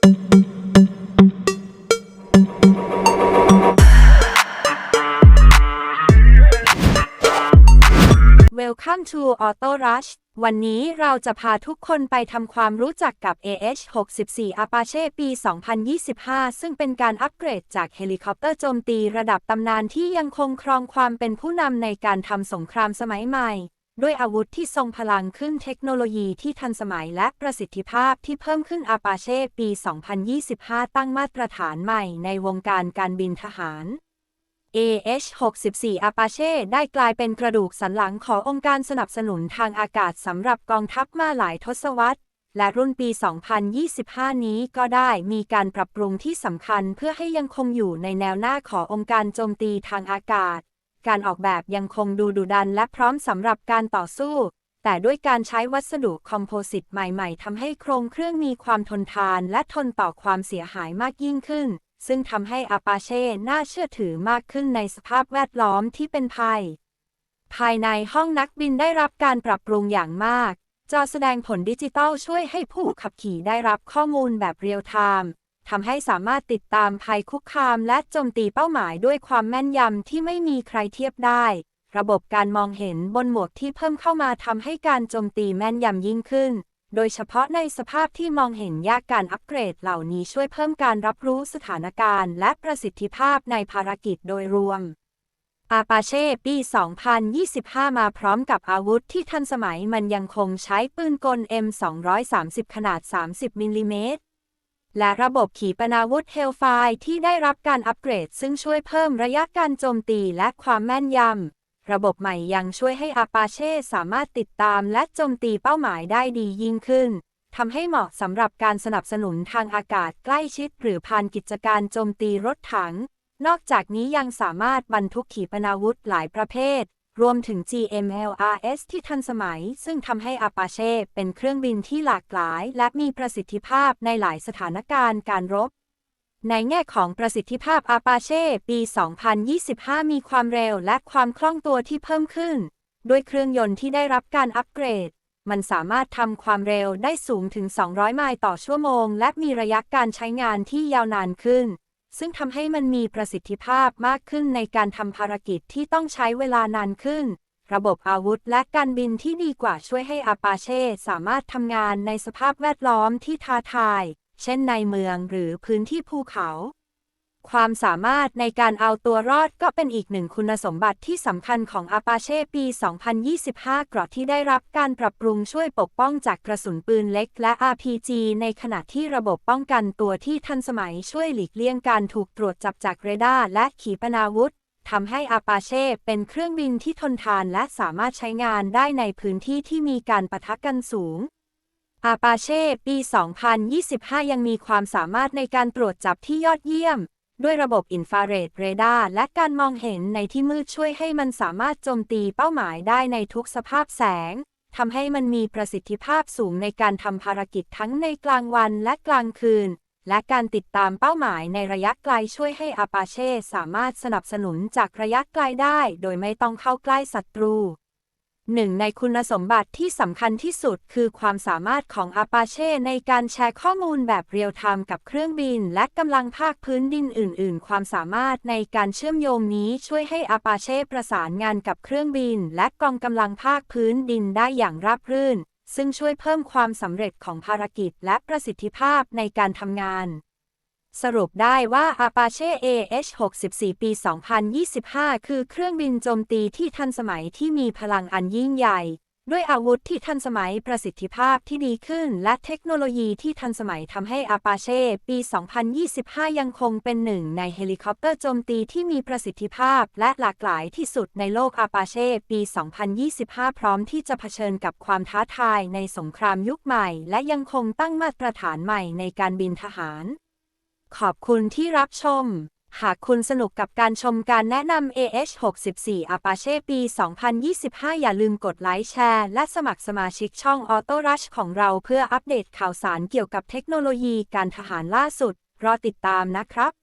Welcome to Auto Rush วันนี้เราจะพาทุกคนไปทำความรู้จักกับ AH-64 Apache ปี 2025 ซึ่งเป็นการอัปเกรดจากเฮลิคอปเตอร์โจมตีระดับตำนานที่ยังคงครองความเป็นผู้นำในการทำสงครามสมัยใหม่ ด้วยอาวุธที่ทรงพลังขึ้นเทคโนโลยีที่ทันสมัยและประสิทธิภาพที่เพิ่มขึ้น Apache ปี 2025 ตั้งมาตรฐานใหม่ในวงการการบินทหาร AH-64 Apache ได้กลายเป็นกระดูกสันหลังขององค์การสนับสนุนทางอากาศสำหรับกองทัพมาหลายทศวรรษ และรุ่นปี 2025 นี้ก็ได้มีการปรับปรุงที่สำคัญเพื่อให้ยังคงอยู่ในแนวหน้าขององค์การโจมตีทางอากาศ การออกแบบยังคงดูดุดันและพร้อมสำหรับการต่อสู้ แต่ด้วยการใช้วัสดุคอมโพสิตใหม่ๆทำให้โครงเครื่องมีความทนทานและทนต่อความเสียหายมากยิ่งขึ้น ซึ่งทำให้อาปาเช่น่าเชื่อถือมากขึ้นในสภาพแวดล้อมที่เป็นภัย ภายในห้องนักบินได้รับการปรับปรุงอย่างมาก จอแสดงผลดิจิตอลช่วยให้ผู้ขับขี่ได้รับข้อมูลแบบเรียลไทม์ ทำให้สามารถติดตามภัยคุกคามและโจมตีเป้าหมายด้วยความแม่นยำที่ไม่มีใครเทียบได้ ระบบการมองเห็นบนหมวกที่เพิ่มเข้ามาทำให้การโจมตีแม่นยำยิ่งขึ้น โดยเฉพาะในสภาพที่มองเห็นยากการอัปเกรดเหล่านี้ช่วยเพิ่มการรับรู้สถานการณ์ และประสิทธิภาพในภารกิจโดยรวมอาปาเช่ปี 2025 มาพร้อมกับอาวุธที่ทันสมัยมันยังคงใช้ปืนกล M230 ขนาด 30 มิลลิเมตร และระบบขีปนาวุธเฮลไฟที่ได้รับการอัปเกรด ซึ่งช่วยเพิ่มระยะการโจมตีและความแม่นยำ ระบบใหม่ยังช่วยให้อาปาเช่สามารถติดตามและโจมตีเป้าหมายได้ดียิ่งขึ้นทำให้เหมาะสำหรับการสนับสนุนทางอากาศใกล้ชิด หรือผ่านกิจการโจมตีรถถัง นอกจากนี้ยังสามารถบรรทุกขีปนาวุธหลายประเภท รวมถึง GMLRS ที่ทันสมัย ซึ่งทำให้ Apache เป็นเครื่องบินที่หลากหลาย และมีประสิทธิภาพในหลายสถานการณ์การรบ ในแง่ของประสิทธิภาพ Apache ปี 2025 มีความเร็วและความคล่องตัวที่เพิ่มขึ้น ด้วยเครื่องยนต์ที่ได้รับการอัปเกรด มันสามารถทำความเร็วได้สูงถึง 200 ไมล์ต่อชั่วโมง และมีระยะการใช้งานที่ยาวนานขึ้น ซึ่งทำให้มันมีประสิทธิภาพมากขึ้นในการทำภารกิจที่ต้องใช้เวลานานขึ้น ระบบอาวุธและการบินที่ดีกว่าช่วยให้อาปาเช่สามารถทำงานในสภาพแวดล้อมที่ท้าทาย เช่นในเมืองหรือพื้นที่ภูเขา ความสามารถในการเอาตัวรอดก็เป็นอีกหนึ่งคุณสมบัติที่สำคัญของ Apache ปี 2025 กราะที่ได้รับการปรับปรุงช่วยปกป้องจากกระสุนปืนเล็กและ RPG ในขณะที่ระบบป้องกันตัวที่ทันสมัยช่วยหลีกเลี่ยงการถูกตรวจจับจากเรดาร์และขีปนาวุธทำให้ Apache เป็นเครื่องบินที่ทนทานและสามารถใช้งานได้ในพื้นที่ที่มีการปะทะกันสูง Apache ปี 2025 ยังมีความสามารถในการตรวจจับที่ยอดเยี่ยม ด้วยระบบอินฟราเรดเรดาร์และการมองเห็นในที่มืดช่วยให้มันสามารถโจมตีเป้าหมายได้ในทุกสภาพแสงทำให้มันมีประสิทธิภาพสูงในการทำภารกิจทั้งในกลางวันและกลางคืน และการติดตามเป้าหมายในระยะไกลช่วยให้อาปาเช่สามารถสนับสนุนจากระยะไกลได้ โดยไม่ต้องเข้าใกล้ศัตรู หนึ่งในคุณสมบัติที่สำคัญที่สุดคือความสามารถของ Apache ในการแชร์ข้อมูลแบบเรียลไทม์กับเครื่องบิน และกำลังภาคพื้นดินอื่น ๆ ความสามารถในการเชื่อมโยงนี้ช่วยให้ Apache ประสานงานกับเครื่องบิน และกองกำลังภาคพื้นดินได้อย่างราบรื่น ซึ่งช่วยเพิ่มความสำเร็จของภารกิจและประสิทธิภาพในการทำงาน สรุปได้ว่า Apache AH-64 ปี 2025 คือเครื่องบินโจมตีที่ทันสมัยที่มีพลังอันยิ่งใหญ่ ด้วยอาวุธที่ทันสมัยประสิทธิภาพที่ดีขึ้น และเทคโนโลยีที่ทันสมัยทำให้ Apache ปี 2025 ยังคงเป็นหนึ่งในเฮลิคอปเตอร์โจมตีที่มีประสิทธิภาพ และหลากหลายที่สุดในโลก Apache ปี 2025 พร้อมที่จะเผชิญกับความท้าทายในสงครามยุคใหม่ และยังคงตั้งมาตรฐานใหม่ในการบินทหาร ขอบคุณที่รับชม หากคุณสนุกกับการชมการแนะนำ AH64 Apache ปี 2025 อย่าลืมกดไลค์แชร์ และสมัครสมาชิกช่อง Auto Rush ของเราเพื่ออัปเดตข่าวสารเกี่ยวกับเทคโนโลยีการทหารล่าสุด รอติดตามนะครับ